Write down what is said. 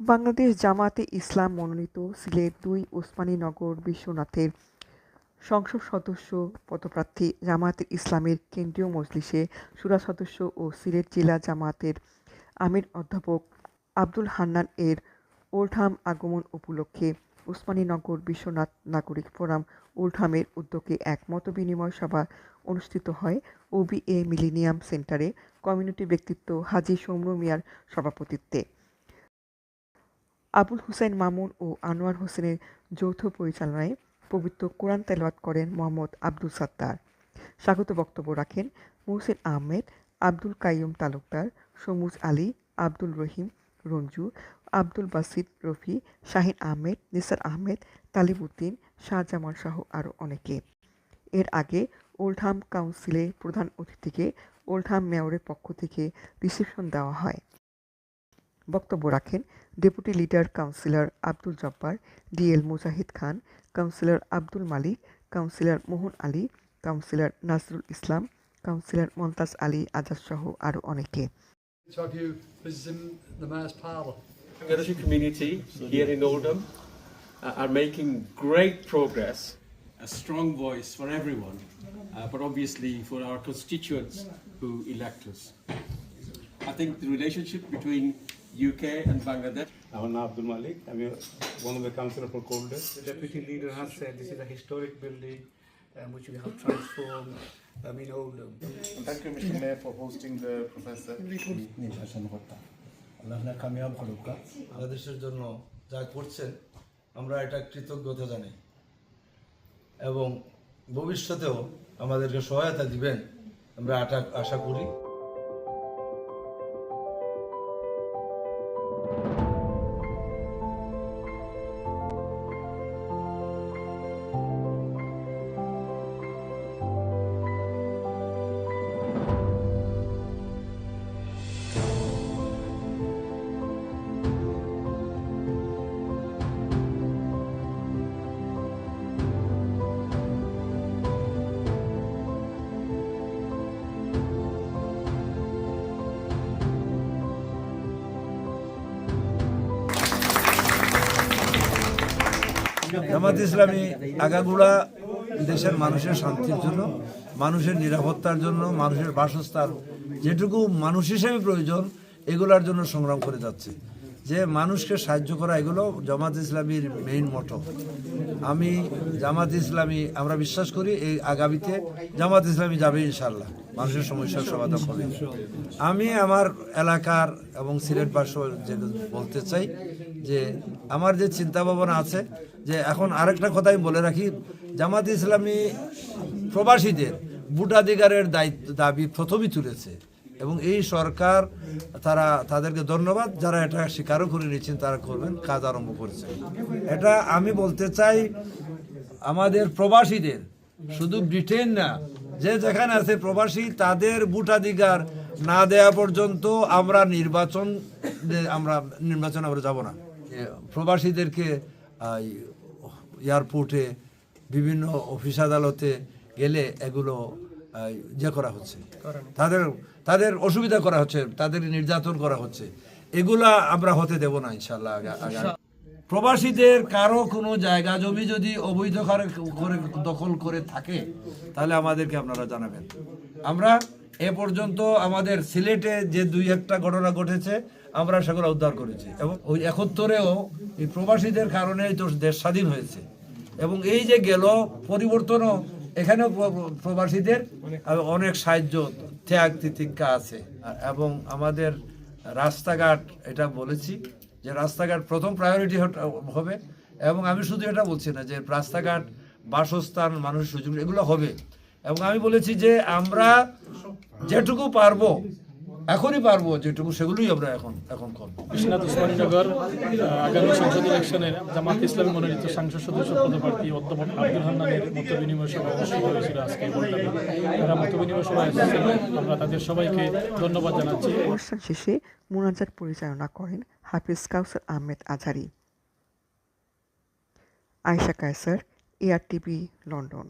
বাংলাদেশ জামাতে ইসলাম মনোনীত সিলেট দুই ওসমানীনগর বিশ্বনাথের সংসদ সদস্য পদপ্রার্থী জামায়াতে ইসলামের কেন্দ্রীয় মজলিসে সুরা সদস্য ও সিলেট জেলা জামায়াতের আমির অধ্যাপক আব্দুল হান্নান এর ওল্ডহাম আগমন উপলক্ষে ওসমানীনগর বিশ্বনাথ নাগরিক ফোরাম ওল্ডহামের উদ্যোগে এক মতবিনিময় সভা অনুষ্ঠিত হয়। ওবিএ মিলেনিয়াম সেন্টারে কমিউনিটি ব্যক্তিত্ব হাজী সৌম্য মিয়ার সভাপতিত্বে। আবুল হুসাইন মামুন ও আনোয়ার হোসেনের যৌথ পরিচালনায় পবিত্র কোরআন তেলাওয়াত করেন মোহাম্মদ আব্দুল সাত্তার। স্বাগত বক্তব্য রাখেন মোহসেন আহমেদ, আব্দুল কাইয়ুম তালুকদার সমুজ আলী, আব্দুল রহিম রঞ্জু, আব্দুল বাসিদ রফি, শাহিন আহমেদ, নিসার আহমেদ, তালিবউদ্দিন, শাহজামান সহ আরও অনেকে। এর আগে ওল্ডহাম কাউন্সিলে প্রধান অতিথিকে ওল্ডহাম মেয়রের পক্ষ থেকে রিসেপশন দেওয়া হয়। বক্তব্য রাখেন deputy leader councillor Abdul Jabbar DL Mujahid Khan councillor Abdul Malik councillor Mohan Ali councillor Nasrul Islam councillor Momtaz Ali Azad সহ আরও অনেকে community here in Oldham uh, are making great progress. a strong voice for everyone, uh, but obviously for our constituents who elect us. I think the relationship between UK and Bangladesh আমার নাম আব্দুল মালিক আমি one of the councillor for কোল্ডেস The deputy leader has said this is a historic building um, which we have transformed um, in Oldham. Thank you, Mr. Mayor, for hosting the professor. Allah আপনার কামিয়াব হলুকা বাংলাদেশের জন্য যা করছেন আমরা এটা কৃতজ্ঞতা জানাই এবং ভবিষ্যতেও আমাদেরকে সহায়তা দিবেন আমরা আশা করি জামাত ইসলামী আগাগুড়া দেশের মানুষের শান্তির জন্য, মানুষের নিরাপত্তার জন্য, মানুষের বাসস্থান, যেটুকু মানুষ হিসেবে প্রয়োজন, এগুলার জন্য সংগ্রাম করে যাচ্ছে। যে মানুষকে সাহায্য করা, এগুলো জামাত ইসলামীর মেইন মোটো আমি জামাত ইসলামী, আমরা বিশ্বাস করি এই আগামীতে জামাত ইসলামী যাবে ইনশাল্লাহ মানুষের সমস্যার সমাধান হবে। আমি আমার এলাকার এবং সিলেটবাসী যে বলতে চাই যে আমার যে চিন্তা ভাবনা আছে, যে এখন আরেকটা কথা আমি বলে রাখি, জামাত ইসলামী প্রবাসীদের ভোটাধিকারের দায়িত্ব, দাবি প্রথমই তুলেছে এবং এই সরকার তারা তাদেরকে ধন্যবাদ, যারা এটা স্বীকারও করে নিয়েছেন, তারা করবেন, কাজ আরম্ভ করেছে। এটা আমি বলতে চাই, আমাদের প্রবাসীদের, শুধু ব্রিটেন না, যে যেখানে আছে প্রবাসী, তাদের ভোটাধিকার না দেওয়া পর্যন্ত আমরা নির্বাচন আমরা নির্বাচন আমরা যাব না। প্রবাসীদেরকে এয়ারপোর্টে বিভিন্ন অফিস আদালতে গেলে এগুলো আহ, ইয়ে করা হচ্ছে। তাদের তাদের অসুবিধা করা হচ্ছে তাদের নির্যাতন করা হচ্ছে। এগুলা আমরা হতে দেব না ইনশাল্লাহ প্রবাসীদের কারও কোনো জায়গা জমি যদি অবৈধ করে দখল করে থাকে তাহলে আমাদেরকে আপনারা জানাবেন। আমরা এ পর্যন্ত আমাদের সিলেটে যে দুই একটা ঘটনা ঘটেছে, আমরা সেগুলো উদ্ধার করেছি। এবং ওই একত্তরেও এই প্রবাসীদের কারণে তো দেশ স্বাধীন হয়েছে। এবং এই যে গেল পরিবর্তনও এখানেও প্র- প্রবাসীদের অনেক সাহায্য, ত্যাগ, তিতিক্ষা আছে। এবং আমাদের রাস্তাঘাট, এটা বলেছি যে রাস্তাঘাট প্রথম প্রায়োরিটি হবে। এবং আমি শুধু এটা বলছি না যে রাস্তাঘাট, বাসস্থান, মানুষের সুযোগ, এগুলো হবে। এবং আমি বলেছি যে আমরা যেটুকু পারব এখনই পারব যেটুকু সেগুলোই আমরা এখন এখন করব। বিশ্বনাথ উসমানীনগর আগামী সংসদ ইলেকশনের জামাত ইসলামী মনোনীত সংসদ সদস্য পদপ্রার্থী অধ্যাপক আব্দুল হান্নানের মত বিনিময় সভা অনুষ্ঠিত হয়েছিল আজকে তারা মত বিনিময় সভা এসেছিল আমরা তাদের সবাইকে ধন্যবাদ জানাচ্ছি। অনুষ্ঠান শেষে মোনাজাত পরিচালনা করেন হাফিজ কাউসার আহমেদ আজহারি আয়শা কায়সার এআরটিভি লন্ডন।